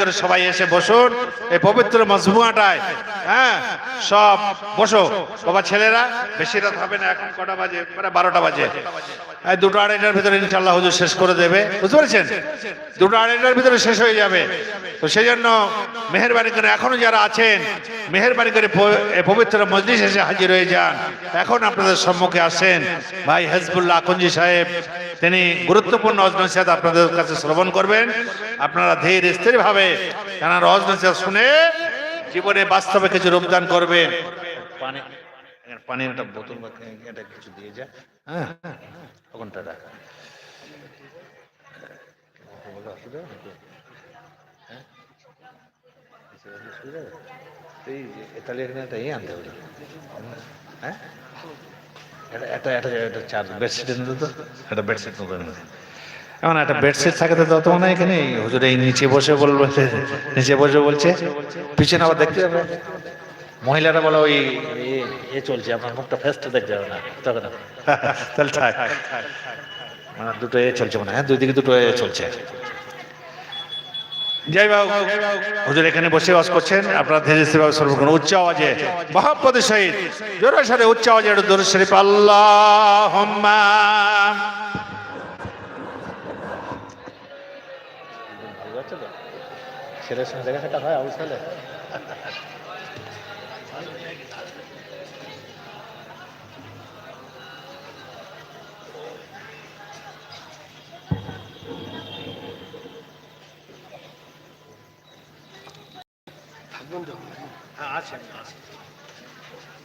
করে সবাই এসে বসুন। এই পবিত্র মজমুয়াটায় হ্যাঁ সব বসো। বাবা, ছেলেরা, বেশি রাত হবে না, এখন কটা বাজে? মানে বারোটা বাজে। দুটো আড়াইটার ভিতরে ইনশাল্লাহ হুজুর শেষ করে দেবে। বুঝতে পারছেন? দুটো আড়াইটার ভিতরে শেষ হয়ে যাবে। তো সেই জন্য মেহরবানি করে এখনও যারা আছেন, মেহরবানি করে পবিত্র মজলিস এসে হাজির হয়ে যান। এখন আপনাদের সম্মুখে আসেন ভাই হেজবুল্লাহ আকঞ্জি সাহেব। তিনি গুরুত্বপূর্ণ অজনসিয়াত আপনাদের কাছে শ্রবণ করবেন। আপনারা ধীর স্থির ভাবে তারা অজনসিয়াত শুনে জীবনে বাস্তবে কিছু রূপদান করবেন পানি পানির একটা বোতল বা এটা কিছু দিয়ে যা। হ্যাঁ ওখানটা রাখ। নাকি হ্যাঁ? অসুবিধা এই তাহলে এখানে একটা ইয়ে আনতে হবে। হ্যাঁ? এটা এটা এটা এটা চার বেডশিট এনে তো? একটা বেডশিট দে। এমন একটা বেডশিট থাকে তো তত মনে এখানে। হুজুর এই নিচে বসে বলব, নিচে বসে বলছে। পিছনে আবার দেখতে যাবে। মহিলারা বলে, ওই, এ- চলছে, আপনার মুখটা ফেস্ট দেখতে যাবে না তখন তাহলে থাক। মানে দুটো এ চলছে মানে হ্যাঁ দুই দিকে দুটো এ চলছে। যাই বাবু হুজুর এখানে বসে বাস করছেন। আপনারা ধীরে ধীরে সর্ব করুন উচ্চ আওয়াজে। মহাপদে সহিত। জোরে সারে উচ্চ আওয়াজে একটু দূর শরীফ আল্লাহ ছেলের সঙ্গে দেখা সাক্ষাৎ হয় আবুল সালে হ্যাঁ আছে আছে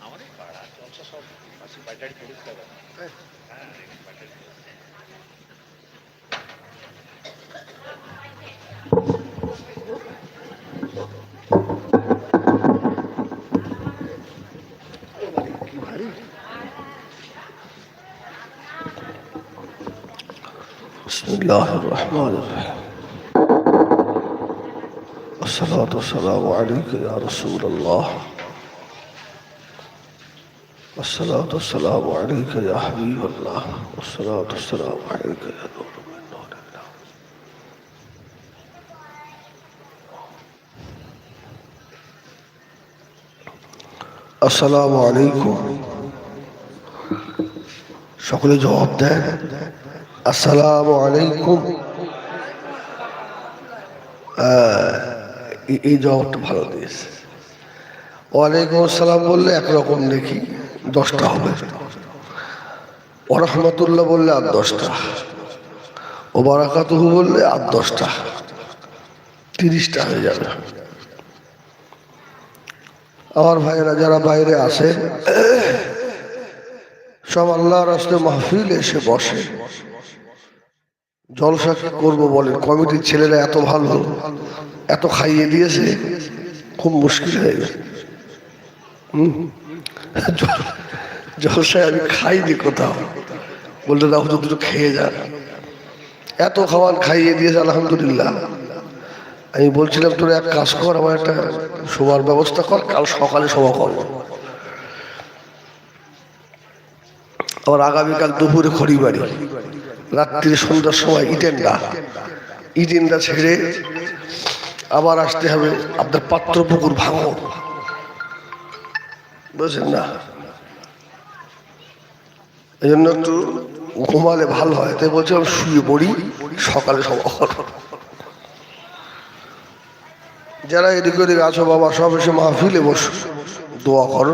আমাদের পাড়া চলছে সব পাশে বাড়ি পুলিশ লাগা হ্যাঁ বাড়ি الله الرحمن الرحيم الصلاة والسلام عليك يا رسول الله والصلاة والسلام عليك يا حبيب الله والصلاة والسلام عليك يا نور من نور الله السلام عليكم সকলে জবাব দেন আসসালামু আলাইকুম। এই- জবাবটা ভালো দিয়েছে। ওয়ালাইকুম আসসালাম বললে একরকম দেখি, দশটা হবে। ওরহমতুল্লাহ বললে আর দশটা। ও বারাকাতুহু বললে আর দশটা। তিরিশটা হয়ে যাবে। আমার ভাইয়েরা যারা বাইরে আসেন সব আল্লাহ রাস্তে মাহফিল এসে বসে। জলসা কি করব বলেন কমিটির ছেলেরা এত ভালো, এত খাইয়ে দিয়েছে, খুব মুশকিল হয়ে গেছে জলসায় আমি খাইনি কোথাও। বলতে দাও তো দুটো খেয়ে যান। এত খাবার খাইয়ে দিয়েছে, আলহামদুলিল্লাহ। আমি বলছিলাম, তোর এক কাজ কর, আমার একটা শোবার ব্যবস্থা কর, কাল সকালে শোভা করব। আবার আগামীকাল দুপুরে খড়িবাড়ি। রাত্রি সন্ধ্যার সময় ইটেন্ডা ইটেন্ডা ছেড়ে আবার আসতে হবে আপনার পাত্রপুকুর ভাঙন। বুঝছেন না? এই জন্য একটু ঘুমালে ভালো হয়। তাই বলছিলাম শুয়ে পড়ি সকালে করব যারা এদিক ওদিক আছো বাবা, সব এসে মাহফিলে বসো দোয়া করো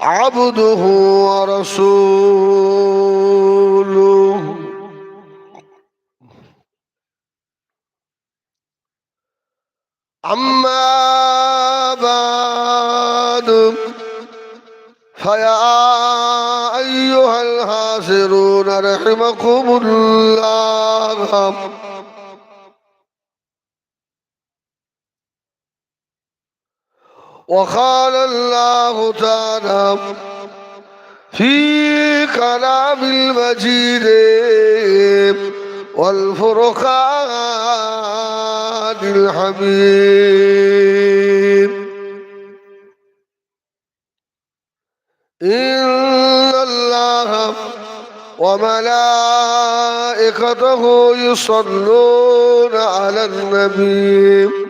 عبده ورسوله. أما بعد فيا أيها الحاضرون رحمكم الله. وقال الله تعالى في كلام المجيد والفرقان الحميد. إن الله وملائكته يصلون على النبي.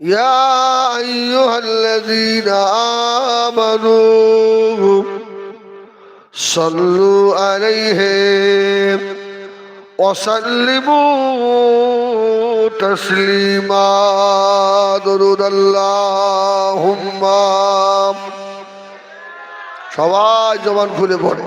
يا أيها الذين آمنوا صلوا عليه وسلموا تسليما درود اللهم সবাই জবান খুলে পড়ে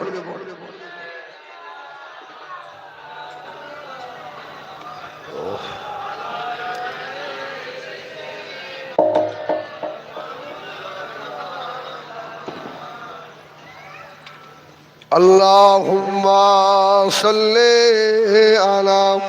اللهم صل على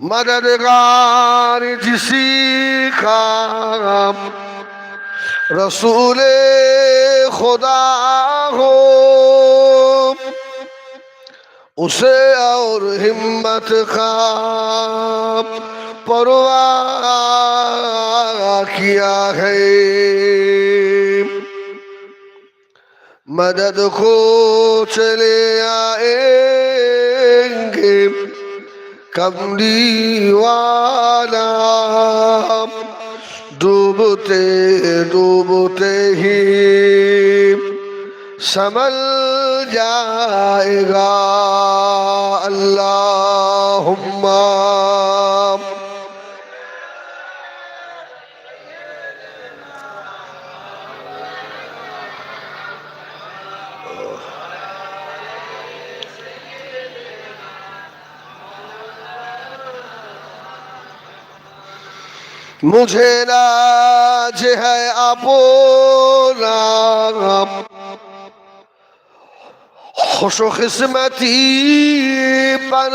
مددگار جسی کا رسول خدا ہو اسے اور ہمت کا پروا کیا ہے مدد کو چلے آئیں گے کمری والا ڈوبتے ڈوبتے ہی سمل جائے گا اللہم مجھے ناج ہے اپنا خوش و قسمتی پر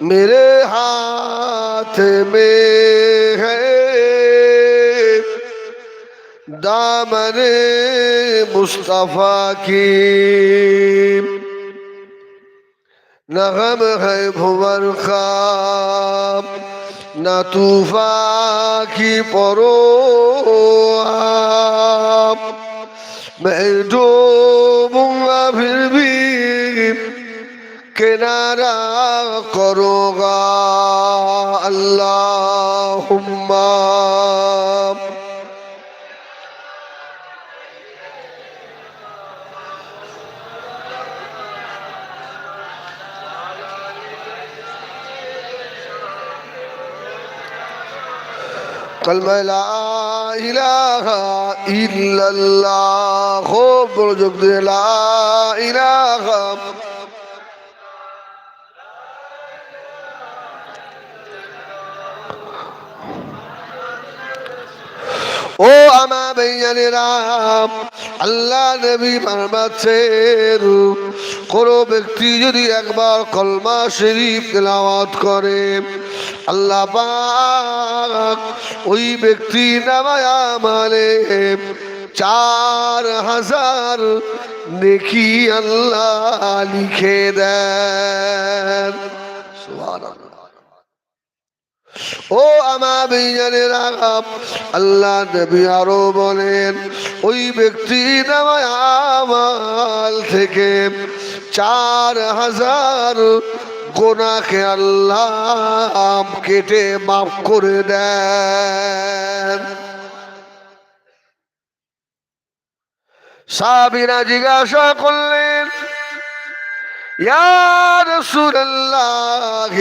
میرے ہاتھ میں ہے دامن مصطفیٰ کی نہ غم ہے بھور کا نہ طوفا کی پرو آپ मैं डूबूंगा फिर भी किनारा करोगा अल्लाह कल मैं ला ইলাহা ইল্লাল্লাহ। খুব মনোযোগ দিয়ে লা ইলাহা ও আমার বেয়ানেরাম আল্লাহ নবী ফরমাচ্ছেন কোন ব্যক্তি যদি একবার কলমা শরীফ তেলাওয়াত করে, আল্লাহ পাক ওই ব্যক্তি নামায় আমলে চার হাজার নেকি আল্লাহ লিখে দেন। সুবহানাল্লাহ। ও আমার বিজানের আগাম, আল্লাহ নবী আরও বলেন, ওই ব্যক্তি নামায় আমাল থেকে চার হাজার গোনাকে আল্লাহ কেটে মাফ করে দেন। সাবিনা জিজ্ঞাসা করলেন, ইয়া রাসূলুল্লাহ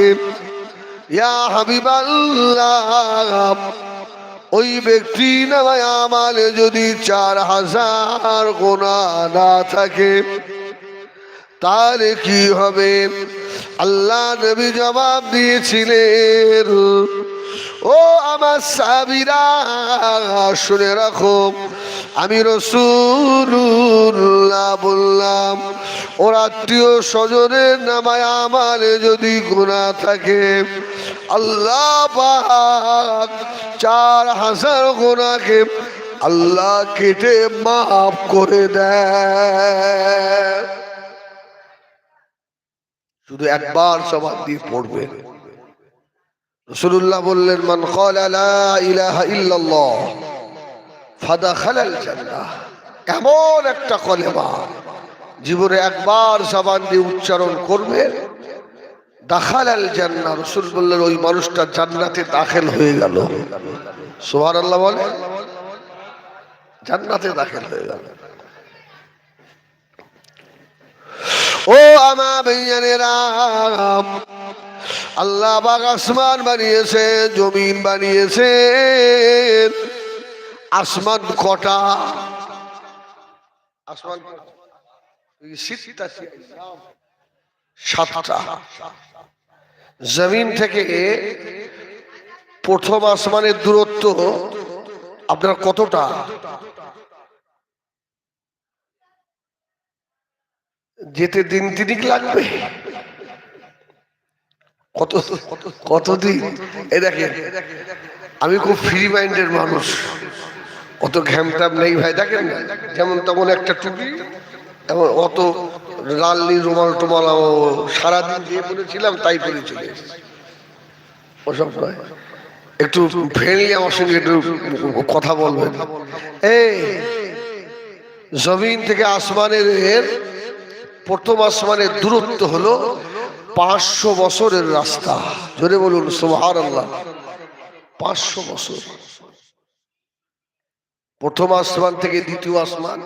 ইয়া হাবিবাল্লাহ, ওই ব্যক্তি নামায় আমালে যদি চার হাজার গোনা না থাকে, তাহলে কি হবে? আল্লাহ নবী জবাব দিয়েছিলেন ও আমার সাবিরা, শুনে রাখো, আমি রসুল্লাহ বললাম, ওর আত্মীয় স্বজনের নামায় আমার যদি গুণা থাকে, আল্লাহ চার হাজার গোনাকে আল্লাহ কেটে মাফ করে দেয় শুধু একবার সবার দিয়ে পড়বে রসুল্লাহ বললেন, মান ক্বালা লা ইলাহা ইল্লাল্লাহ ফাদাখালাল জান্নাহ এমন একটা কলেমা। জীবনে একবার সাবান দিয়ে উচ্চারণ করবে দাখালাল জান্নাহ রসুল বললেন, ওই মানুষটা জান্নাতে দাখিল হয়ে গেল। সুবহানাল্লাহ বলে জান্নাতে দাখিল হয়ে গেল। ও আমার বেয়ানেরা আল্লাহ বাগ আসমান বানিয়েছে, জমিন বানিয়েছে। আসমান কটা? আসমান সাতটা। জমিন থেকে প্রথম আসমানের দূরত্ব আপনার কতটা? যেতে দিন তিনিক লাগবে। কত কতদিন? এ দেখেন, আমি খুব ফ্রি মাইন্ডের মানুষ। অত ঘ্যামটাম নেই ভাই, দেখেন না? যেমন তেমন একটা টুপি এমন অত লালনি রুমাল টুমাল সারাদিন যে পড়েছিলাম তাই পরে চলে। ওসব নয়। একটু ফ্রেন্ডলি আমার সঙ্গে একটু কথা বলবেন। এই, জমিন থেকে আসমানের প্রথম আসমানের দূরত্ব হলো পাঁচশো বছরের রাস্তা। জোরে বলুন সোহার আল্লাহ পাঁচশো বছর। প্রথম আসমান থেকে দ্বিতীয় আসমান,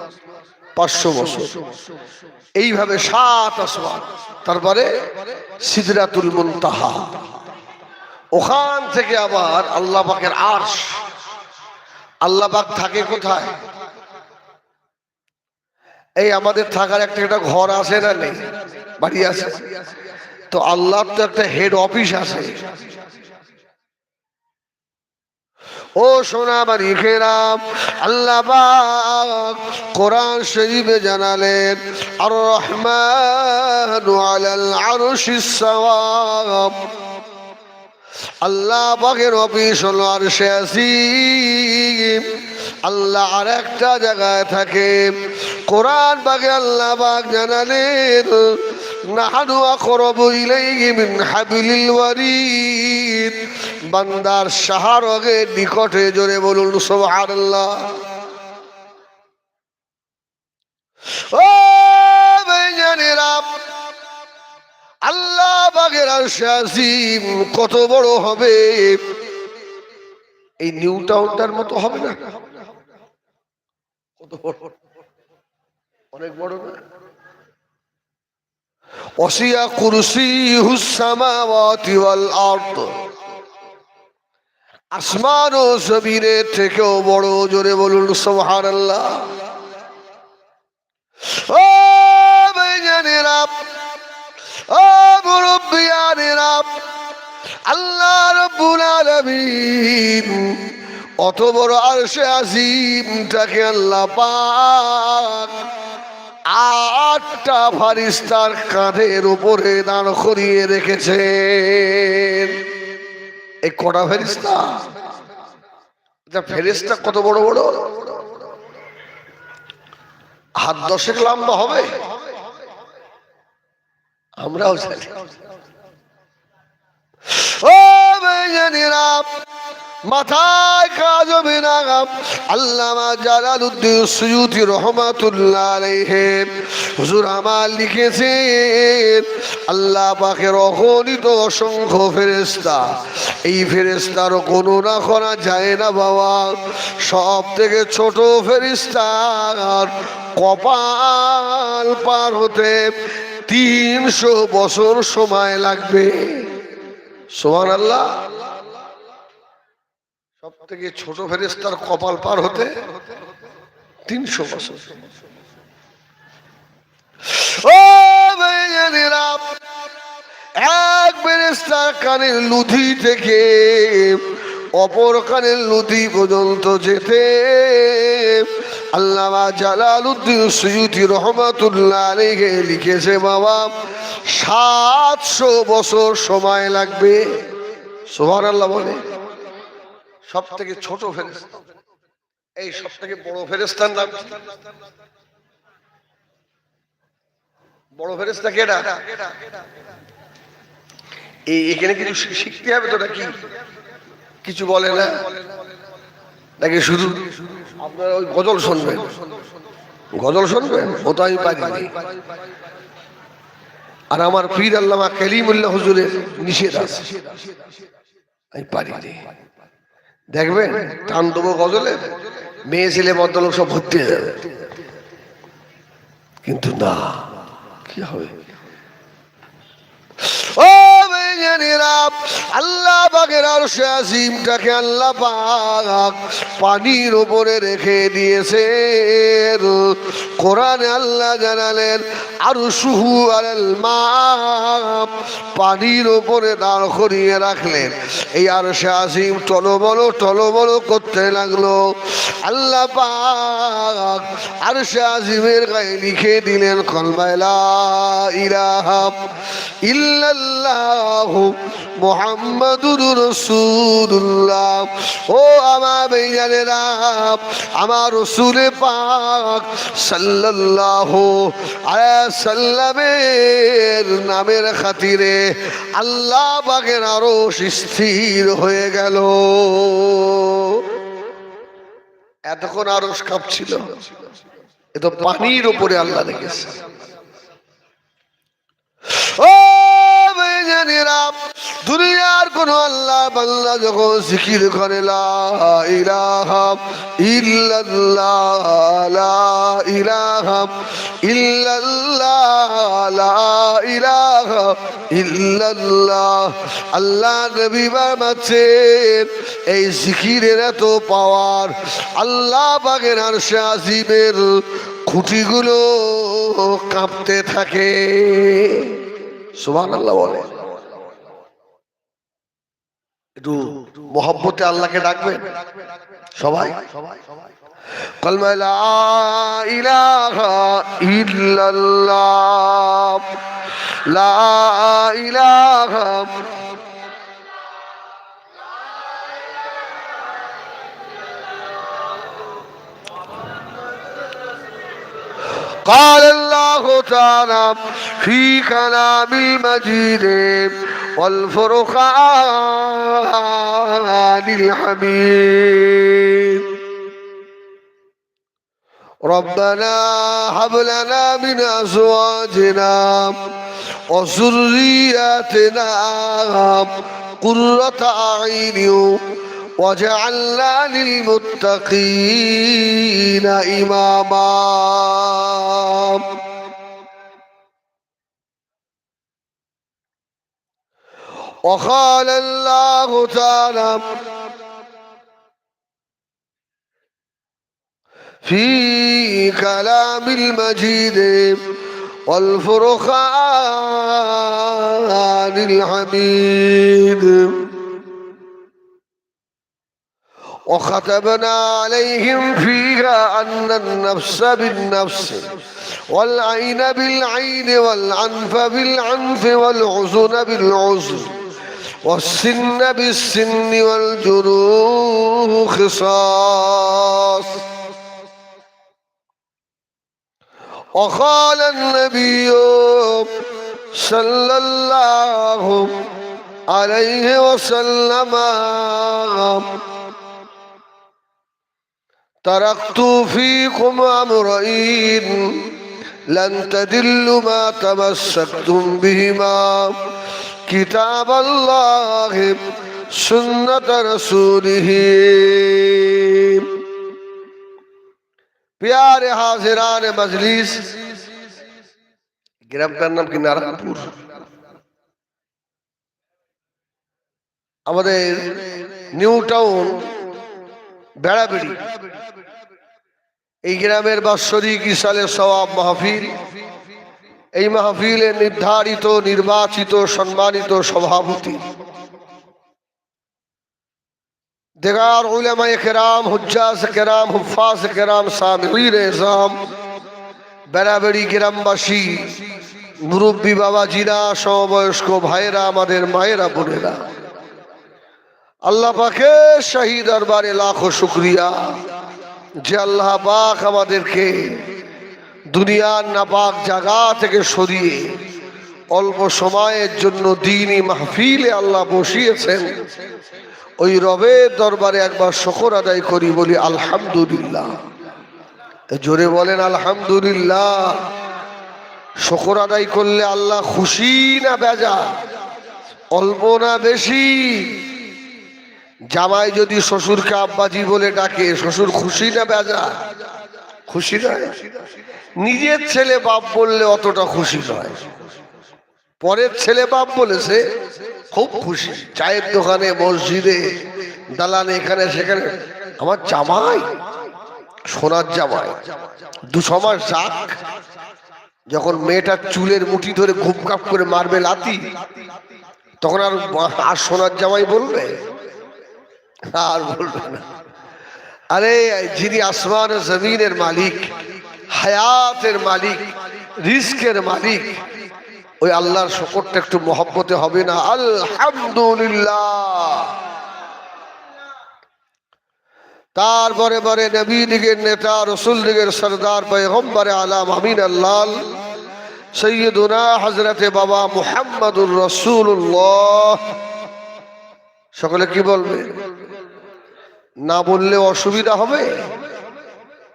পাঁচশো বছর। এইভাবে সাত আসমান। তারপরে সিদরাতুল মুনতাহা। ওখান থেকে আবার আল্লাহ পাকের আরশ। আল্লাহ পাক থাকে কোথায়? এই আমাদের থাকার একটা একটা ঘর আছে না নেই? বাড়ি আছে? তো আল্লাহর তো একটা হেড অফিস আছে। ও সোনা বাড়ি খেরাম, আল্লাহ কোরআন শরীফে জানালেন আর রহমান আল্লাহ পাকের অফিস হলো আর সে আসিম। আল্লাহ আর একটা জায়গায় থাকে। কোরআন পাকে আল্লাহ পাক জানালেন নাহানু আকরাবু ইলাইহি মিন হাবিলিল ওয়ারিদ। বান্দার সাহারগে নিকটে জোরে বলুন, সুবহানাল্লাহ। ও বেজানেরা আল্লাহ বাগের আরশে আজিম কত বড় হবে। এই নিউ টাউনটার মতো হবে না? কত বড়? অনেক বড় না? কুরসি হুসামাওয়াতি ওয়াল আরদ। আসমান ও জমিনের থেকেও বড় জোরে বলুন সোহার আল্লাহ ও ভাইজানেরা ও মুরব্বিয়ানেরা, আল্লাহ রব্বুল আলামিন, অত বড় আরশে আজিমটাকে আল্লাহ পাক আটটা ফারিস্তার কাঁধের উপরে দাঁড় করিয়ে রেখেছেন। এই কটা ফেরিস্তা? এটা ফেরিস্তা কত বড় বড়? হাত দশেক লম্বা হবে? আমরাও জানি। ও বেজানিরা মাথায় কাজ হবে না আল্লামা জালালউদ্দিন সুয়ুতি রহমাতুল্লাহ আলাইহিম হুজুর আমার লিখেছেন, আল্লাহ পাকের অগণিত অসংখ্য ফেরেশতা। এই ফেরেশতার গণনা করা যায় না বাবা। সব থেকে ছোট ফেরিস্তার কপাল পার হতে তিনশো বছর সময় লাগবে। সোমান আল্লাহ সব থেকে ছোট ফেরেস্তার কপাল পার হতে তিনশো বছর। এক ফেরেস্তার কানের লুধি থেকে অপর কানের লুধি পর্যন্ত যেতে আল্লামা জালালউদ্দিন সৈয়দি রহমাতুল্লাহ আলাইহি লিখেছে, বাবা, সাতশো বছর সময় লাগবে। সোহান আল্লাহ বলে। সব থেকে ছোট ফেরেস্তা এই সব থেকে বড় ফেরেস্তার নাম? বড় ফেরেস্তা কেডা এই এখানে কিছু শিখতে হবে তো নাকি? কিছু বলে না? নাকি শুধু আপনারা ওই গজল শুনবেন? গজল শুনবেন? ও তো আমি পারি। আর আমার পীর আল্লামা কালিমুল্লাহ হুজুরের নিষেধ আছে আমি পারি দেখবেন, টান দেবো গজলে, মেয়ে ছেলে ভদ্রলোক সব ভর্তি হয়ে যাবে। কিন্তু না, কি হবে? আল্লাহ পাকের আরশে আজিমটাকে আল্লাহ পাক পানির উপরে রেখে দিয়েছেন। কোরআনে আল্লাহ জানালেন আরও সুহু মা পানির উপরে দাঁড় করিয়ে রাখলেন। এই আরশে আজিম টলবল টলবল করতে লাগল। আল্লাহ পাক আরশে আজিমের গায়ে লিখে দিলেন কলমাইলা ইলাহা ইল্লাল্লাহ মুহাম্মাদুর রাসূলুল্লাহ। ও আমার বেজানেরা আমার রসুলে পাক আলাইহি সাল্লামের নামের খাতিরে আল্লাহ পাকের আরও স্থির হয়ে গেল। এতক্ষণ আরও কাঁপছিল। এ তো পানির উপরে আল্লাহ রেখেছে ও দুনিয়ার কোন আল্লাহ বাল্লা যখন জিকির করে, লা ইলাহা ইল্লাল্লাহ, লা ইলাহা ইল্লাল্লাহ, লা ইল্লাল্লাহ। আল্লাহ নবী বামাচ্ছেন এই জিকিরের এত পাওয়ার আল্লাহ বাগের আরশে আজিমের খুঁটিগুলো কাঁপতে থাকে। সুবহান আল্লাহ বলে একটু মোহব্বতে আল্লাহকে ডাকবেন সবাই কলমা লা ইলাহা ইল্লাল্লাহ লা ইলাহা قال الله تعالى في كلام المجيد والفرقان الحميد. ربنا هب لنا من أزواجنا وذرياتنا قرة أعين وجعلنا للمتقين إماما. وقال الله تعالى في كلام المجيد والفرخان الحميد. وختمنا عليهم فيها أن النفس بالنفس والعين بالعين والعنف بالعنف والعزن بالعزن والسن بالسن والجروح قصاص وقال النبي صلى الله عليه وسلم تركت فيكم أمرين لن تدلوا ما تمسكتم بهما. کتاب اللہ، سنت رسوله پیارے حاضران مجلیس گرم کرنم کی نارا پور ٹاؤن بیڑا بیڑی বেড়াবেড়ি এই بس شریکی ইসালে সওয়াব محفیر এই মাহফিলে নির্ধারিত, নির্বাচিত, সম্মানিত সভাপতি। দেগার উলামায়ে কেরাম, হুজ্জাজ কেরাম হুফাজ কেরাম সামিউর এজাম, বেড়াবেড়ি গ্রামবাসী, মুরব্বী বাবাজিরা, সমবয়স্ক ভাইরা আমাদের মায়েরা, বোনেরা। আল্লাহ পাকে শাহী দরবারে লাখো শুক্রিয়া। যে আল্লাহ পাক আমাদেরকে দুনিয়ার নাপাক জায়গা থেকে সরিয়ে অল্প সময়ের জন্য দিনই মাহফিলে আল্লাহ বসিয়েছেন। ওই রবের দরবারে একবার শকর আদায় করি, বলি, আলহামদুলিল্লাহ। জোরে বলেন, আলহামদুলিল্লাহ। শকর আদায় করলে আল্লাহ খুশি না বেজা অল্প না বেশি? জামাই যদি শ্বশুরকে আব্বাজি বলে ডাকে, শ্বশুর খুশি না বেজা খুশি নয়? নিজের ছেলে বাপ বললে অতটা খুশি নয়। পরের ছেলে বাপ বলেছে খুব খুশি। চায়ের দোকানে, মসজিদে, দালানে, এখানে, সেখানে। আমার জামাই, সোনার জামাই। দুশো মাস যাক, যখন মেয়েটার চুলের মুঠি ধরে ঘুপকাপ করে মারবে লাতি তখন আর আর সোনার জামাই বলবে? আর বলবে না। আরে, যিনি আসমান ও জমিনের মালিক, হায়াতের মালিক রিস্কের মালিক, ওই আল্লাহর শকরটা একটু মহব্বতে হবে না? আলহামদুলিল্লাহ। তারপরে পরে নবী দিগের নেতা, রসুল দিগের সরদার, পয়গম্বরে আলাম, আমিন আল্লাহ, সৈয়দুনা হজরতে বাবা মুহাম্মদুর রসুল্লাহ সকলে কি বলবে? না বললে অসুবিধা হবে?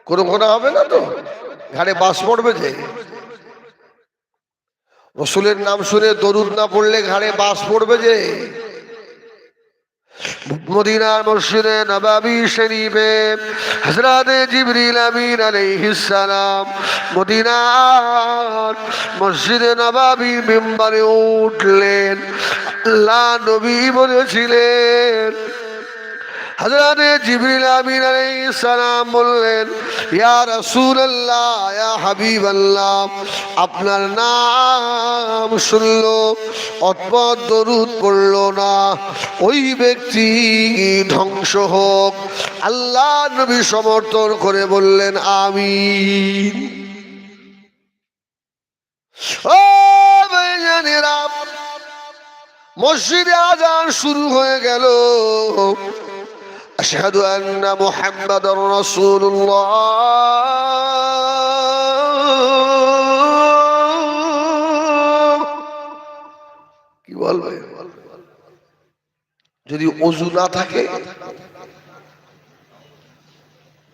কোনো কোনো হবে না তো? ঘাড়ে বাস পড়বে যে রসুলের নাম শুনে দরুদ না পড়লে ঘাড়ে বাস পড়বে যে? মদিনার মসজিদে আমিন মদিনার মসজিদে মেম্বারে বলেছিলেন হজরতে জিবরিল আমিন আলাইহিস সালাম বললেন, ইয়া রাসূলুল্লাহ, ইয়া হাবিবাল্লাহ, আপনার নাম শুনলো অতপর দরুদ পড়ল না, ওই ব্যক্তি ধ্বংস হোক। আল্লাহ নবী সমর্থন করে বললেন, আমিন। ও মসজিদে আজান শুরু হয়ে গেল। أشهد أن محمد رسول الله কি বলবে যদি অজু না থাকে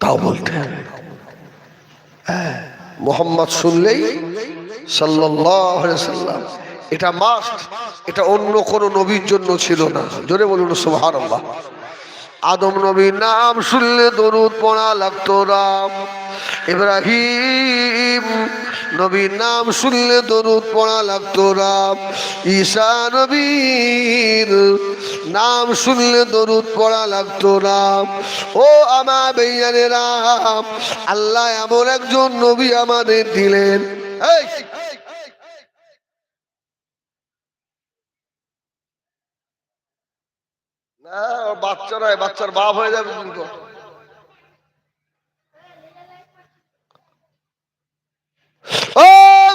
তাও বলতে হবে হ্যাঁ, মোহাম্মদ শুনলেই সাল্লাল্লাহু আলাইহি সাল্লাম এটা মাস্ট এটা অন্য কোনো নবীর জন্য ছিল না জোরে বলুন সুবহানাল্লাহ আদম নবীর নাম শুনলে দরুদ পড়া লাগতো রাম। ইব্রাহিম নবীর নাম শুনলে দরুদ পড়া লাগতো রাম। ঈশা নবীর নাম শুনলে দরুদ পড়া লাগতো রাম। ও আমার বেইয়ানে রাম আল্লাহ এমন একজন নবী আমাদের দিলেন। এই না বাচ্চার বাপ হয়ে যাবে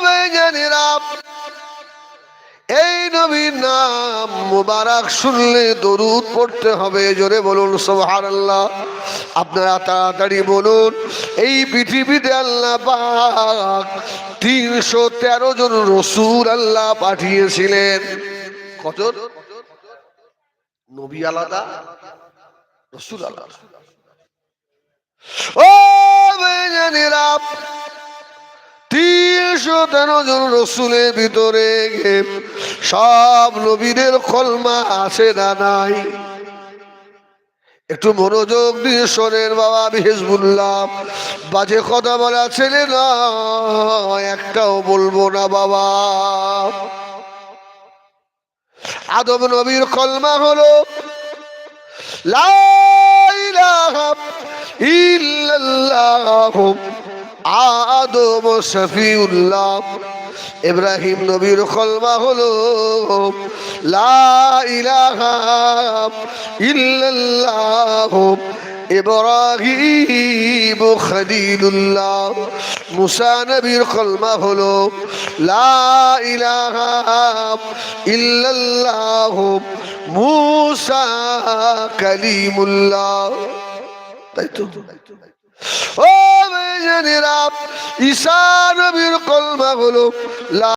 বেজানিরা এই নবীর নাম মুবারক শুনলে দরুদ পড়তে হবে, জোরে বলুন, সুবহানাল্লাহ। আপনারা তাড়াতাড়ি বলুন, এই পৃথিবীতে আল্লাহ পাক তিনশো তেরো জন রসুল আল্লাহ পাঠিয়েছিলেন। কত নবী আলাদা, রসুল আলাদা। তিনশো রসুলের ভিতরে সব নবীদের কলমা আছে না নাই? একটু মনোযোগ দিয়ে শোনেন বাবা আমি হেজবুল্লাহ। বাজে কথা বলা ছেলে না একটাও বলব না বাবা। আদম নবীর কলমা হল আদম শফিউল্লাহ। ইব্রাহিম নবীর কলমা হলো লা ইলাহা ইব্রাহিম খলিলুল্লাহ মুসা নবীর কলমা হলো লা ইলাহা ইল্লাল্লাহ মুসা কালিমুল্লাহ তাই তো ও মেজেরা ঈশা নবীর কলমা হলো লা